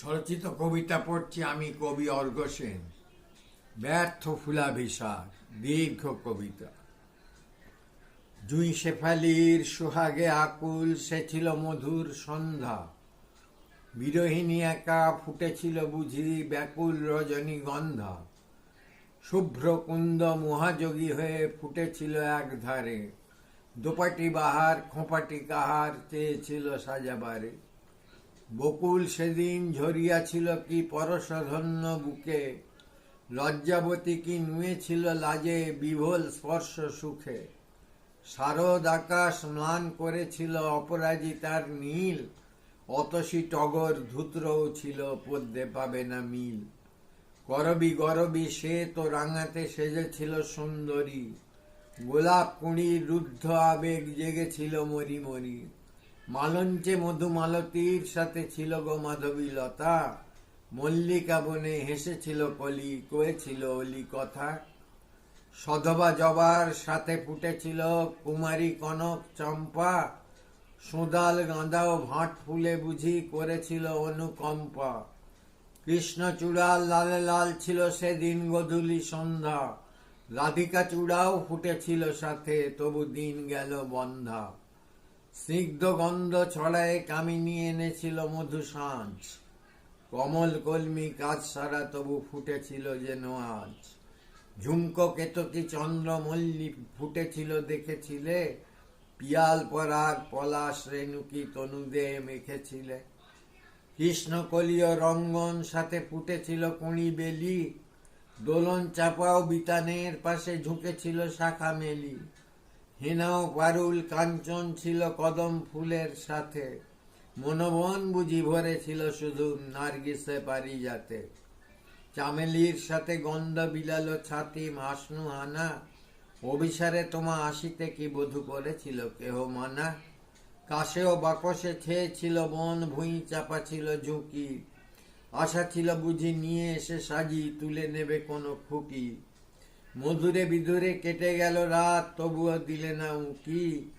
স্বরচিত কবিতা পড়ছি আমি কবি অর্ঘ সেন। ব্যর্থ ফুলাভিসার দীর্ঘ কবিতা। জুই শেফালির সুহাগে আকুল, সে ছিল মধুর সন্ধ্যা। বিরোহিণী একা ফুটেছিল বুঝি ব্যাকুল রজনীগন্ধা। শুভ্র কুন্দ মহাযোগী হয়ে ফুটেছিল এক ধারে দোপাটি বাহার, খোঁপাটি কাহার, চেয়েছিল সাজাবারে। বকুল সেদিন ঝরিয়াছিল কি পরশধন্য বুকে, লজ্জাবতী কি নুয়েছিল লাজে বিভোল স্পর্শ সুখে। শারদ আকাশ ম্লান করেছিল অপরাজিতার নীল, অতসী টগর ধুত্রও ছিল পদ্মে পাবে না মিল। করবি গরবি সে তো রাঙাতে সেজেছিল সুন্দরী, গোলাপ কুঁড়ির রুদ্ধ আবেগ জেগেছিল মরি মরি মালঞ্চে মধুমালতীর সাথে ছিল গো মাধবী লতা মল্লিকা বনে হেসেছিল কলি, কয়েছিল অলি কথা। সধবা জবার সাথে ফুটেছিল কুমারী কনক চম্পা। সোদাল গাঁদা ও ভাট ফুলে বুঝি করেছিল অনুকম্পা। কৃষ্ণ চূড়াল লাল লাল ছিল সেদিন গধূলি সন্ধ্যা। রাধিকা চূড়াও ফুটেছিল সাথে, তবু দিন গেল বন্ধা। স্নিগ্ধ গন্ধ ছড়ায় কামিনী এনেছিল মধু সাঁঝ কমল কলমি কাজ সারা তবু ফুটেছিল যেন আজ। ঝুমকো কেতকী চন্দ্র মল্লি ফুটেছিল দেখেছিলে। পিয়াল পরাগ পলাশ রেণুকি তনুদে মেখেছিলে। কৃষ্ণকলীয় রঙ্গন সাথে ফুটেছিল কুঁড়ি বেলি। দোলন চাপাও বিতানের পাশে ঝুঁকেছিল শাখা মেলি। হেনাও পারুল কাঞ্চন ছিল কদম ফুলের সাথে। মনোবন বুঝি ভরেছিল শুধু নার্গিসে পারি যাতে। চামেলির সাথে গন্ধ বিলালো ছাতি মাসনু হানা অভিসারে তোমা আসিতে কি বধু করেছিল কেহ মানা। কাশেও বাকসে ছেয়েছিল বন ভুঁই চাপা ছিল ঝুঁকি। আশা ছিল বুঝি নিয়ে এসে সাজি তুলে নেবে কোনো খুকি। মধুরে বিধুরে কেটে গেল রাত, তবুও দিলে না উকি।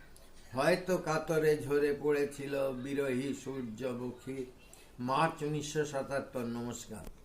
হয়তো কাতরে ঝরে পড়েছিল বিরোহী সূর্যমুখী। মার্চ উনিশশো সাতাত্তর, নমস্কার।